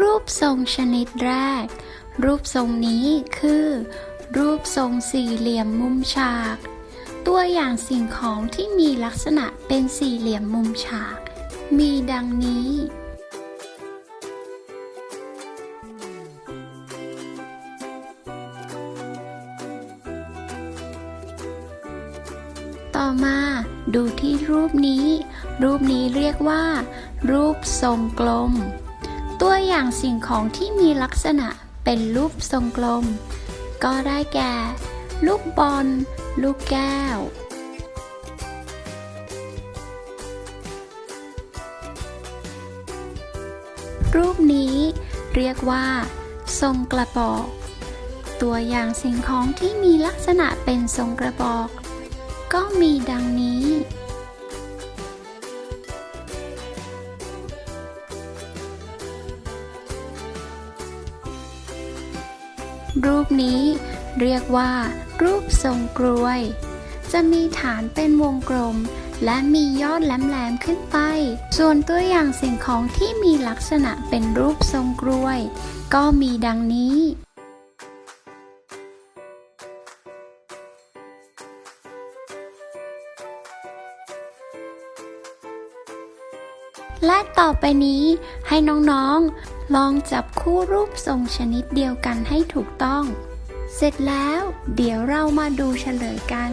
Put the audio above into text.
รูปทรงชนิดแรก รูปทรงนี้คือ รูปทรงสี่เหลี่ยมมุมฉาก ตัวอย่างสิ่งของที่มีลักษณะเป็นสี่เหลี่ยมมุมฉาก มีดังนี้ ต่อมาดูที่รูปนี้ รูปนี้เรียกว่า รูปทรงกลม ตัวอย่างสิ่งของที่มีลักษณะเป็นรูปทรงกลม ก็ได้แก่ ลูกบอล ลูกแก้ว รูปนี้เรียกว่า ทรงกระบอก ตัวอย่างสิ่งของที่มีลักษณะเป็นทรงกระบอก ก็มีดังนี้ รูปนี้เรียกว่า รูปทรงกลวย จะมีฐานเป็นวงกลม และมียอดแหลมๆขึ้นไป ส่วนตัวอย่างสิ่งของที่มีลักษณะเป็นรูปทรงกลวย ก็มีดังนี้ และต่อไปนี้ให้น้องๆ ลองจับคู่รูปทรงชนิดเดียวกันให้ถูกต้อง เสร็จแล้ว เดี๋ยวเรามาดูเฉลยกัน